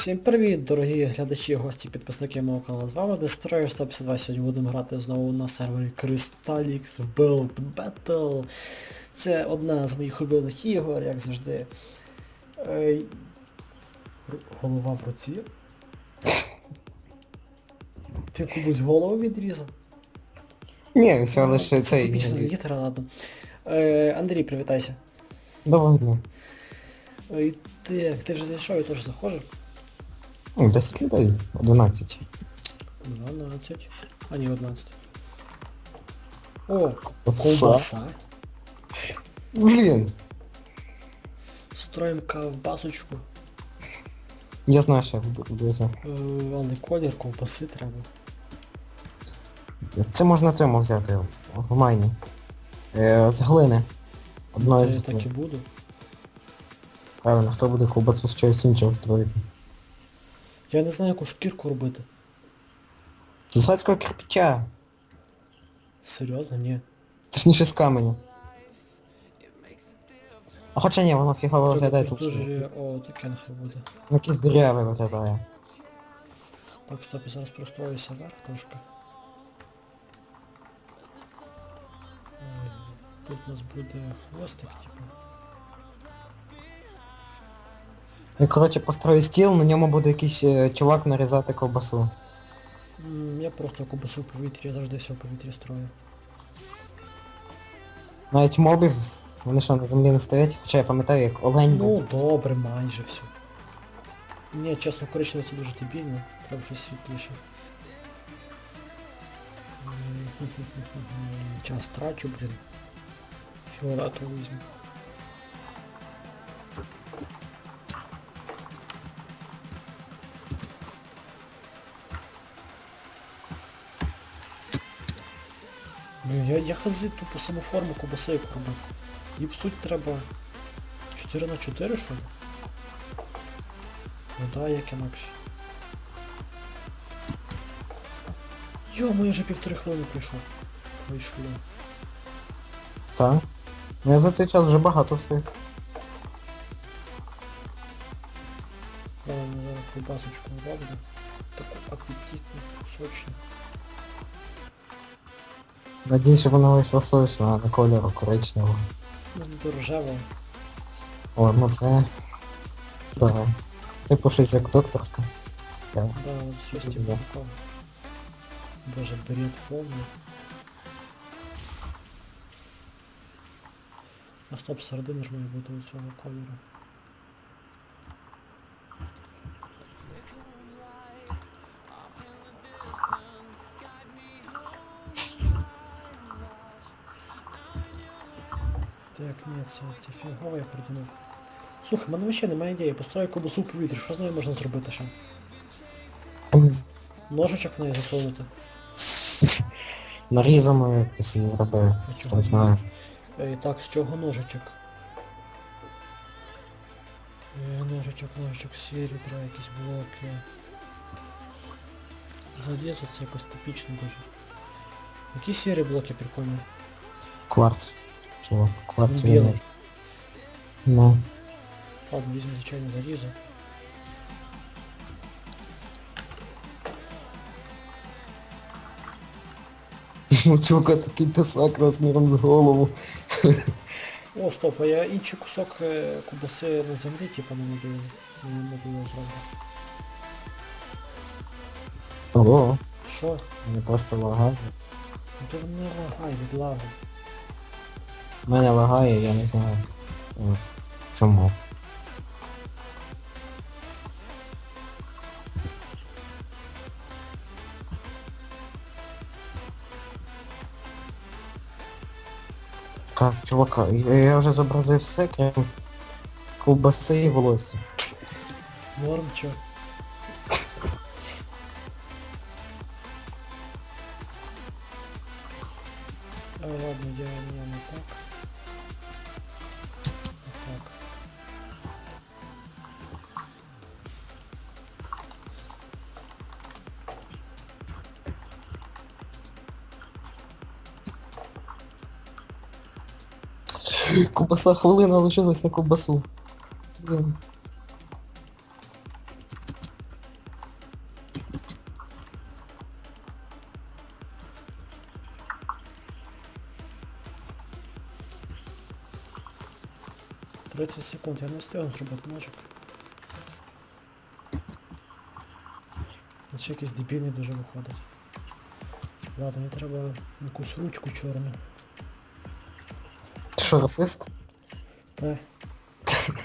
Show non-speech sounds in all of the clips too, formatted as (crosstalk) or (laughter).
Всім привіт, дорогі глядачі, гості, підписники мого каналу. З вами Destroyer 152. Сьогодні будемо грати знову на сервері Crystalix Build Battle. Це одна з моїх улюблених ігор, як завжди. Ей, Голова в руці. Ти комусь голову відрізав? Ні, все лише Це цей. типічна ладно. Е, Андрій, привітайся. Дня. Ей, ти, ти вже зайшов, я теж заходжу. Ну, 10 людей, 11. 12. А ні, 11. О, ковбаса. Блін, Строїм ковбасочку. я знаю, що я буду близько. Е, але колір ковбаси треба. Це можна цьому взяти в майні. Е, з глини. Одної Я з так і буду. Правильно, хто буде ковбасу з чогось іншого строїти. Я не знаю, яку шкірку робити. З Зацького кирпича. Серйозно? Ні. Точніше з каменю. А хоча ні, воно фігово виглядає тут. дуже... О, таке нехай буде. Ну, якісь диряве виглядає. Так, стоп, зараз простроюся вверх трошки. Тут у нас буде хвостик, типу. Я, коротше, построю стіл, на ньому буде якийсь е, чувак нарізати ковбасу. М, Я просто ковбасу в повітрі, я завжди все в повітрі строю. Навіть мобів, вони що на землі не стоять, хоча я пам'ятаю, як олень був. Ну, добре, майже все. Ні, чесно, коричневе це дуже дебільно. Треба щось світліше. М, Час трачу, блін. Фіолетову візьму. Блін, я, я хази тупо саму форму ковбаси яку робив. І суть треба 4 на 4 що ли? Ну да, як інакше. Йо, я вже півтори хвилини прийшов. Пройшло. Так. Ну я за цей час вже багато все. Ладно, зараз ковбасочку роблю. Таку апетитну, сочну. Надіюсь, що воно вийшло сочно, а не кольору коричневого. До рожевого. О, ну це. Давай. Типу щось як докторська. Да, от щось Да. типу такого. Боже, бред повний. А стоп, середина ж має бути у цього кольору. Так, ні, це, це фігово я придумав. Слухай, в мене ще немає ідеї, построю кобусу в повітрі, що з нею можна зробити ще? Ножичок в неї засунути. Якось її зробив. А чого Не знаю. Е, так, з чого ножичок? Е, ножичок, ножичок, серебра, якісь блоки. Залізо це якось типічно дуже. Які сірі блоки прикольні? Кварц. Це Кварц. він- Ну. Ладно, візьмемо звичайно залізо. (laughs) У чувака такий тесак розміром з голову. О, стоп, а я інший кусок е, кубаси на землі, типу, не буду, не буду зробити. Ого. Що? Не просто лагає. Ну то не лагай, від лаги. У мене лагає, я не знаю. Чому? Так, чувака, я, вже зобразив все, крім ковбаси і волосся. Норм чо? Ковбаса хвилина лишилась на ковбасу. Блін. Тридцять секунд, я не встигну зробити ножик. Це якийсь дебільний дуже виходить. Ладно, мені треба якусь ручку чорну. Що, расист? Та.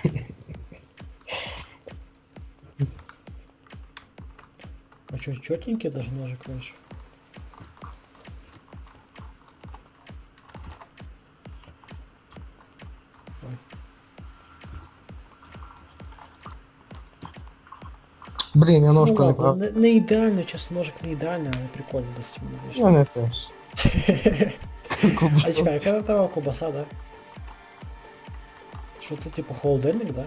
(laughs) А чё, чётенький даже ножик вышел? Ой, Блін, я ножку ну, не ладно, прав. не, не ідеально, чесно, ножик не ідеально, але прикольно досить мені Ну, вийшло. не теж. (laughs) А чекай, яка в тебе ковбаса, да? Що це типу холодильник, да?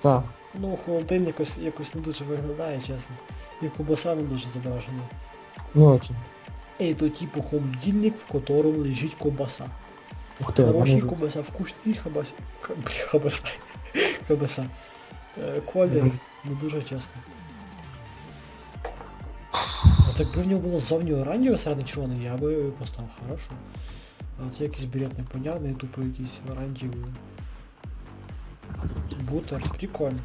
Так. Ну, холодильник якось, якось не дуже виглядає, чесно. І ковбаса не дуже зображена. Ну очень. Ей, то типу холодильник, в котором лежить ковбаса. Ух ти, Хороший мене ковбаса, вкусний хабас... Хабаса. (laughs) Ковбаса. Е, Колір, не дуже чесно. От якби в нього було ззовні оранжеве середньо червоне, я би поставив хорошо. А це якийсь бред непонятний, тупо якийсь оранжевий. Бутер, прикольно.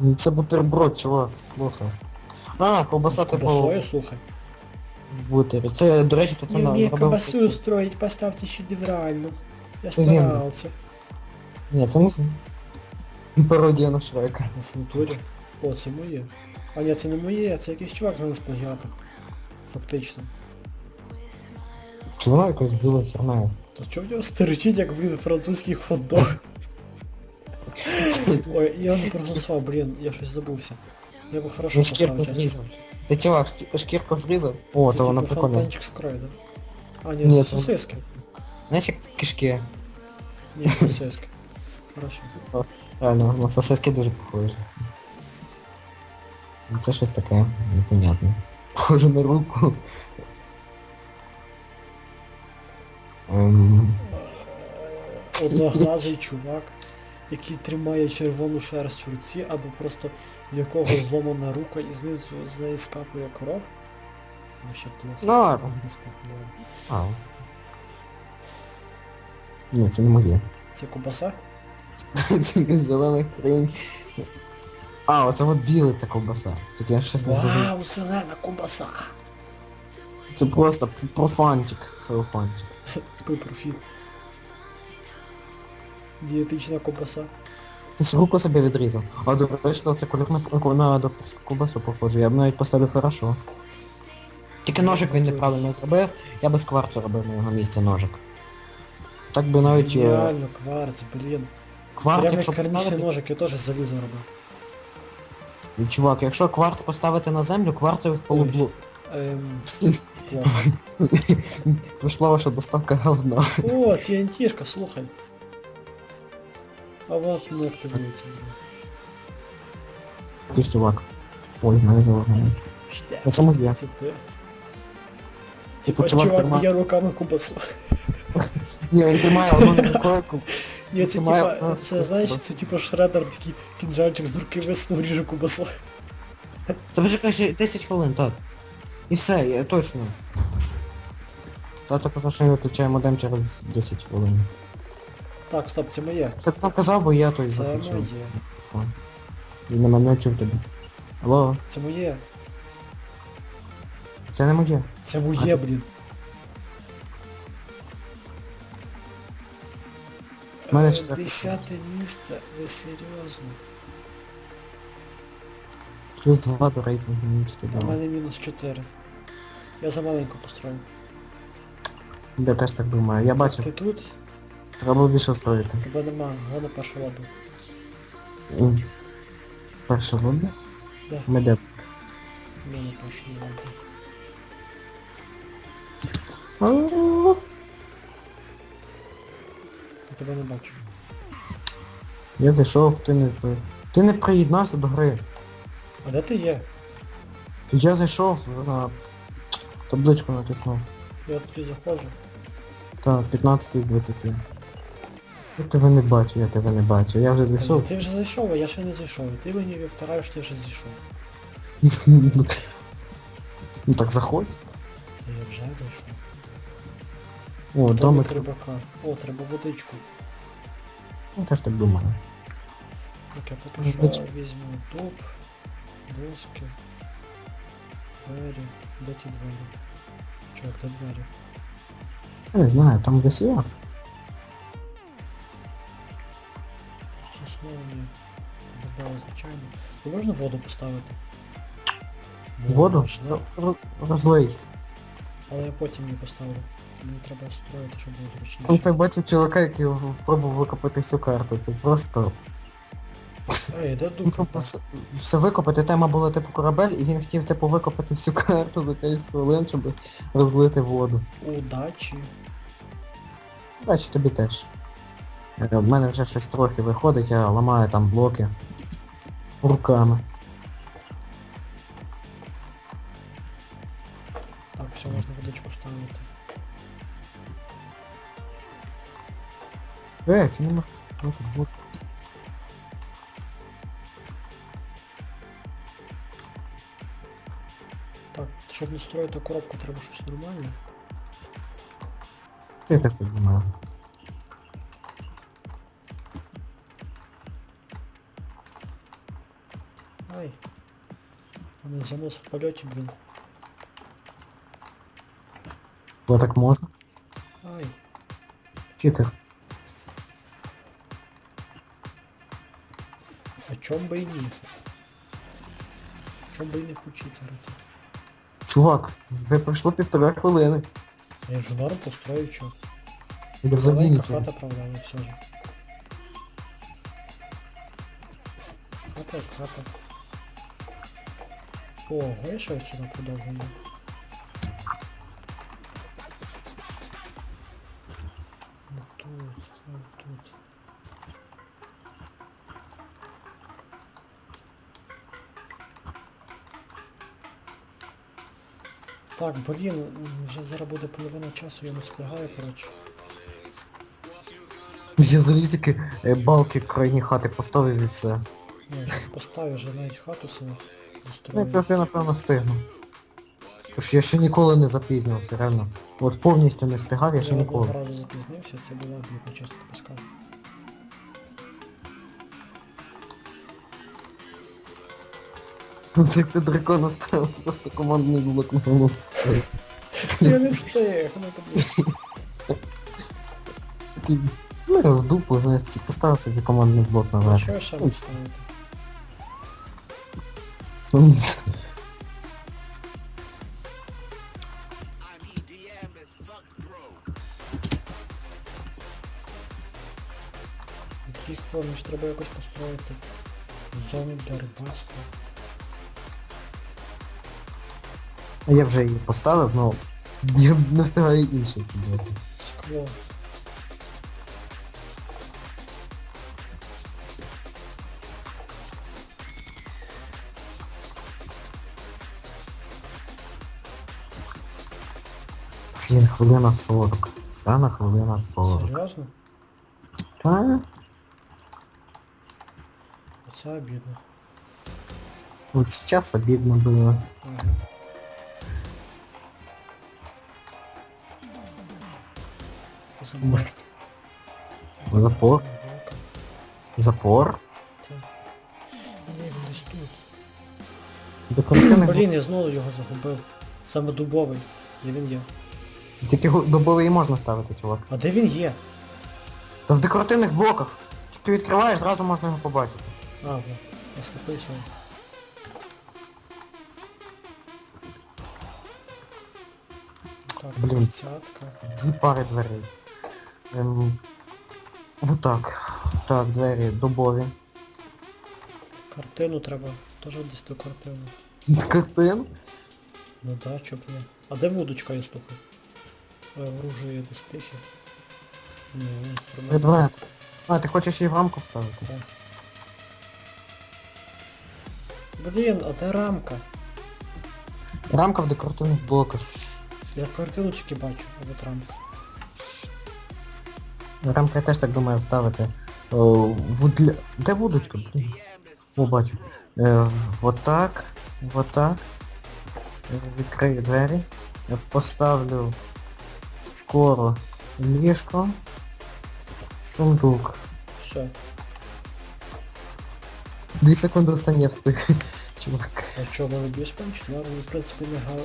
Ну, Це бутерброд, чувак. Плохо. А, З ковбасою, типу слухай. в бутері. Це, до речі, тут Не вона зробила- колбасу строить, поставьте шедевральну. Я Це він. старался. Ні, це не пародія на Шрека. На фунтурі. О, це моє. А ні, це не моє, це якийсь чувак з мене з плагіатом. Фактично. Чи вона якось біла херна? А чого в нього стерчить, як, блін, французький хот-дог? (laughs) Ой, я не проголосував, блін, я щось забувся. Я би хорошо Ну шкірку поставив чесно. зрізав. Ти чувак, шкі- шкірку зрізав? О, Це то типу прикольна. фонтанчик з краю, да? А, ні, Ні, це сосиски. Знаєш, як кишки. Ні, (laughs) сосиски. Хорошо. Реально, на сосиски дуже похоже. Ну, Це щось таке непонятне. (laughs) Похоже на руку. Ем, Одноглазий чувак, який тримає червону шерсть в руці, або просто в якого зломана рука і знизу з неї скапує кров. Ну, ще плохо. Норм. Не встиг, Ні, це не моє. Це кубаса? (laughs) Це якась зелена хрень. А, оце от біле це ковбаса. Тільки я щось не зрозумів. Вау, зелена кубаса! Це просто профанчик. Феофанчик. Такий профіт. Дієтична кубаса. Ти ж руку собі відрізав. А до речі, це колір на, на докторську ковбасу похоже. Я б навіть поставив хорошо. Тільки ножик він неправильно зробив, я би кварцу робив на його місці ножик. Так би навіть е, Реально, кварц, блін. кварц, Прямо якщо як кармічний поставити... ножик, я теж з заліза робив. Чувак, якщо кварц поставити на землю, кварцевих полублу. Ем. (laughs) Прийшла ваша доставка говна. О, TNT-шка, слухай. А вот не активується. Ти ж чувак. Ой, мене залагає. Штя. Це моє. Це ти. Типу, Типа чувак чувак тримає- б'є руками кубасу. Ні, він тримає одну рукою. Ні, це типа, це знаєш, це типа шредер такий кінжальчик з руки висунув, ріже кубасу. Ж каже 10 хвилин, так. І все, я точно. Тато що я виключаю модем через 10 хвилин. Так, стоп, це моє. Це ти казав, бо я той Це моє. Фон. Він на мене чув тебе. Алло, Це моє. це не моє. Це моє, блін. У мене Е, четверте. Десяте місце, ви серйозно. Плюс 2 до рейтингу, мені тільки А дало. мене мінус 4. Я замаленько построю. Я теж так думаю. Я бачив, Ти тут? Треба було більше строїти. Тебе нема, вона перша лаба. М. Перша лобі? Да. Ми де? В мене перша лаба. Я тебе не бачу. Я зайшов, ти не... Ти не приєднався до гри. А де ти є? Я зайшов на табличку натиснув. Я тобі заходжу. Так, 15 із 20. Я тебе не бачу, я тебе не бачу. Я вже зайшов. Ти вже зайшов, а я ще не зайшов. Ти мені втораєш, що я вже зайшов. Ну так заходь. Я вже зайшов. О, Домик домик. рибака. О, треба водичку. Ну, теж так думаю. Так, я поки що Будь- візьму дуб, доски, двері. Де ті двері? Чувак, де двері? Я не знаю, там десь є. Соснові. Додали, звичайно. Ну можна воду поставити? Воду? Можна, Роз- Розлий. але я потім її поставлю. Мені треба строїти, щоб було зручніше. ти бачив чувака, який пробував викопати всю карту. Це просто. Ей, де Ну, типу, все- викопати, тема була типу корабель, і він хотів типу викопати всю карту за 5 хвилин, щоб розлити воду. Удачі. Бачу, тобі теж. Е, В мене вже щось трохи виходить, я ламаю там блоки руками. Так, все, можна водичку ставити. Е, чи нема? Ну, тут блок. Так, щоб не строїти коробку, треба щось нормальне. Я теж так думаю. Ай. У мене занос в польоті, блін. Бо так можна? Ай. Читер. А чом би і ні? Чом би і не почитерити? Чувак, ви пройшло півтора хвилини. Я ж норм построю, чо. Я взагалі Маленька нічого. хата, правда, але все ж. Хата як хата. О, я ще сюди продовжую. Ну тут, ну тут. Так, блін, вже зараз буде половина часу, я не встигаю, коротше. Я взагалі тільки е, балки крайні хати поставив і все. Я поставлю вже навіть хату собі. Ну, я напевно встигну. Тож я ще ніколи не запізнювався, реально. От повністю не встигав, я ще Я ніколи. одного разу запізнився, це була обідно, чесно тобі скажу. Це як ти дракона ставив, просто командний блок на голову. Я не встиг, ну тобі. Такий, Ну, я в дупу, знаєш, такий поставив собі командний блок А наверх. що я ще буду Таких форм ж треба якось построїти. Зону для рибальства. Я вже її поставив, ну я не встигаю інші зробити. Скло. Блін, хвилина 40. Все на хвилина 40. Серйозно? Та, Оце обідно. от зараз обідно було. Ага. Забор. Запор. Запор. Ні, він десь тут. Блін, я знову його загубив. Саме дубовий. Де він є? Тільки гу- дубовий можна ставити, чувак. А де він є? Та в декоративних блоках. Ти відкриваєш, зразу можна його побачити. А, во. Я сліпий. Так, Блін. тридцятка. Дві пари дверей. Ем, отак. Так, двері дубові. Картину треба. Теж десь ту картину. Картин. Ну да, чоб ні. А де вудочка я слухав? Е, Оружие доспіхи. Ні, інструмент. Предмет. А, ти хочеш її в рамку вставити? Так. Блін, а де рамка? Рамка в декоративних блоках. Я картину тільки бачу, а от рамка. Рамка я теж так думаю вставити. О, вудля... Де вудочка, блін? О, бачу. Е, отак. Отак. Е, Відкрию двері. Я поставлю скоро ліжко. Сундук. все. Дві секунди останнє встиг. (laughs) Чувак. А що, в мене більш-менш? Ну, в принципі, не га...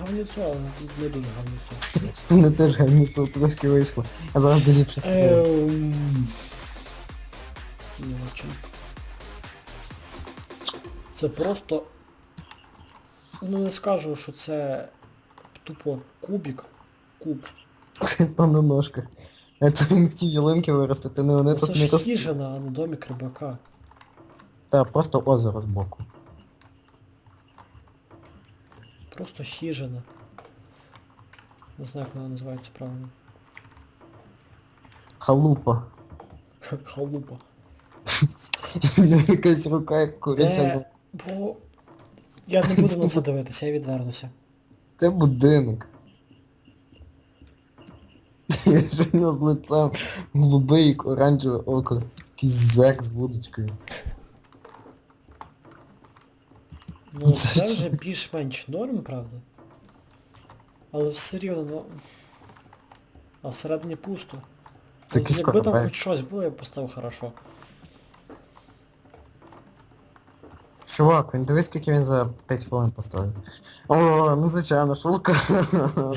говніцо, але не дуже говніцо. Мене (laughs) теж гамніцо трошки вийшло. А завжди ліпше. Ем... Не очень. Це просто. Ну не скажу, що це тупо кубік. Куб. Там на ножках. Це він хотів ялинки виростити, не вони Ну, це тут не ж ростуть. хижина, а не домик рибака. Та просто озеро збоку. Просто хижина. Не знаю, як вона називається правильно. Халупа. (laughs) Халупа. У нього якась рука як куряча. Де? Бо. Я не буду на це (laughs) дивитися, я відвернуся. Це будинок. Я ж у нього з лицем голубий як оранжеве око. Якийсь зек з вудочкою. Ну, Це це чи- вже більш-менш норм, правда? Але все рівно, ну. А всередині пусто. Це Ну, якийсь Якби там корабель. хоч щось було, я б поставив хорошо. Чувак, він дивись, скільки він за 5 хвилин поставив. О, ну звичайно, шулка. (laughs)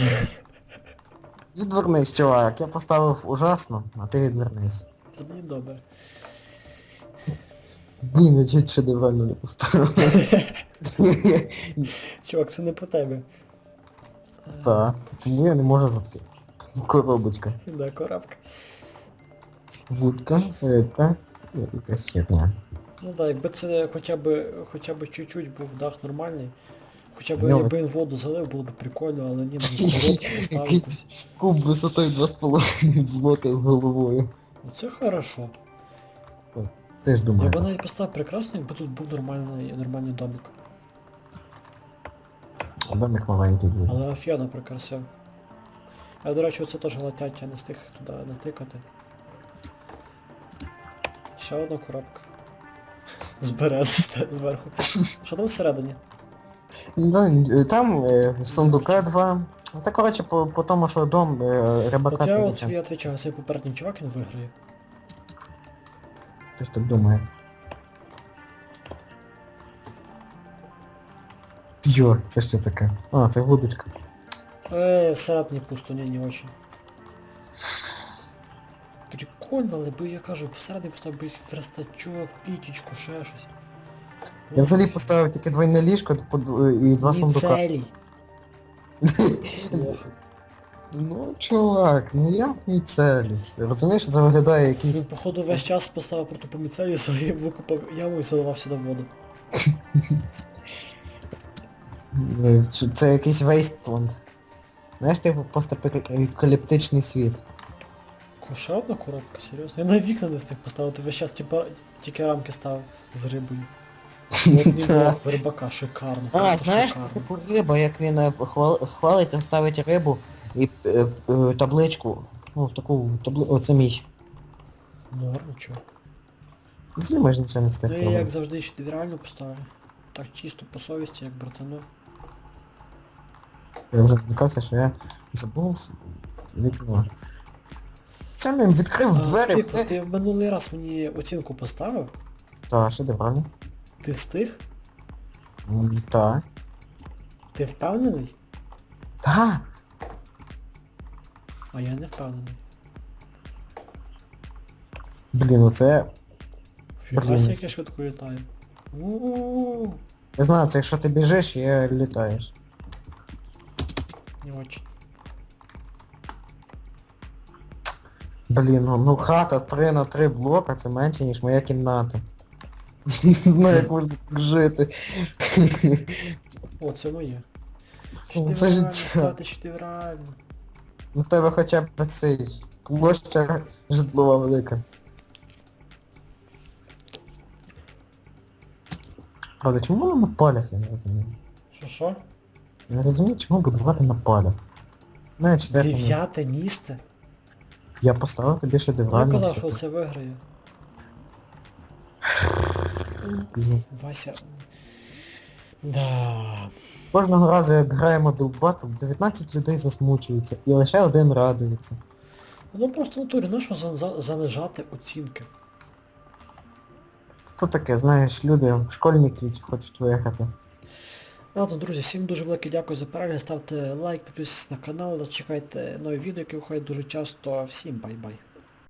Відвернись, чувак, я поставив ужасно, а ти відвернись. Тоді добре. Блін, я чуть шедеврально не поставив. (laughs) Чувак, це не по тебе. Е, Так, тому я не можу затки. Коробочка. Да, коробка. Вудка, рибка, і якась херня. Ну да, якби це хоча б хоча б чуть-чуть був дах нормальний. Хоча б якби він воду залив, було б прикольно, але ні, (laughs) мені коробку. Куб висотою 2,5 блока з головою. Ну це хорошо. Теж Я б навіть поставив прекрасно, якби тут був нормальний, нормальний домик. Домик маленький дуже. Але офігенно прикрасив. А до речі, оце теж летять, я не встиг туди натикати. Ще одна коробка. (laughs) З берези зверху. Що там всередині? Да, е, там е, сундука два. Та коротше по, по тому, що дом е, рибака От я це от я відвічаю, цей попередній чувак він виграє. Хтось так думає. Йо, це що таке? А, це вудочка. Е, всередині пусто, ні, не очень. Прикольно, але би я кажу, всередині поставив би верстачок, пічечку, ще щось. Я взагалі поставив тільки двойне ліжко і два Ні сундука. целій. (laughs) Ну, чувак, ну як мій целі? Розумієш, це виглядає Він, якийсь. походу, весь час поставив проти поміцелі, собі викопав яму і заливав сюди воду. е, чи- Це якийсь вейстланд. Знаєш, типу постапокаліптичний світ. Ко, Ще одна коробка, серйозно? Я на вікна не встиг поставити, весь час типа, тільки рамки ставив з рибою. (laughs) В рибака, шикарно. А, просто знаєш, це шикарно. типу риба, як він е, хвал- хвалиться, ставить рибу і е, е, табличку. Ну, таку табли... Оце мій. Норм, чо. Це майже нічого не Ну я як завжди ще реально поставлю. Так чисто по совісті, як братану. Я вже злякався, що я забув вікно. Це він відкрив А, двері. Тихо, ти в минулий раз мені оцінку поставив? Та, що правильно? Ти встиг? Так. Ти впевнений? Та. А я не впевнений. Блін, оце. Блін. Фігася, як я швидко літаю. У-у-у. Я знаю, це якщо ти біжиш і літаєш. Не очень. Блін, ну, ну хата 3 на 3 блока, це менше, ніж моя кімната. (laughs) Не знаю, як можна так жити. О, це моє. Ну, Це життя. ставте шедеврально. У тебе хоча б цей площа житлова велика. Правда, чому воно на полях, я не розумію. Що що? Я не розумію, чому будувати на четверте. Дев'яте місце? Я поставив тобі ще Я шедеврально. казав, що це виграє. Вася. Да. Кожного разу, як граємо Battle, 19 людей засмучується і лише один радується. Ну просто натурі, на що за, за, занижати оцінки? То таке, знаєш, люди, школьники які хочуть виїхати. Ладно, друзі, всім дуже велике дякую за перегляд. Ставте лайк, підписуйтесь на канал, чекайте нові відео, які виходять дуже часто. Всім бай-бай.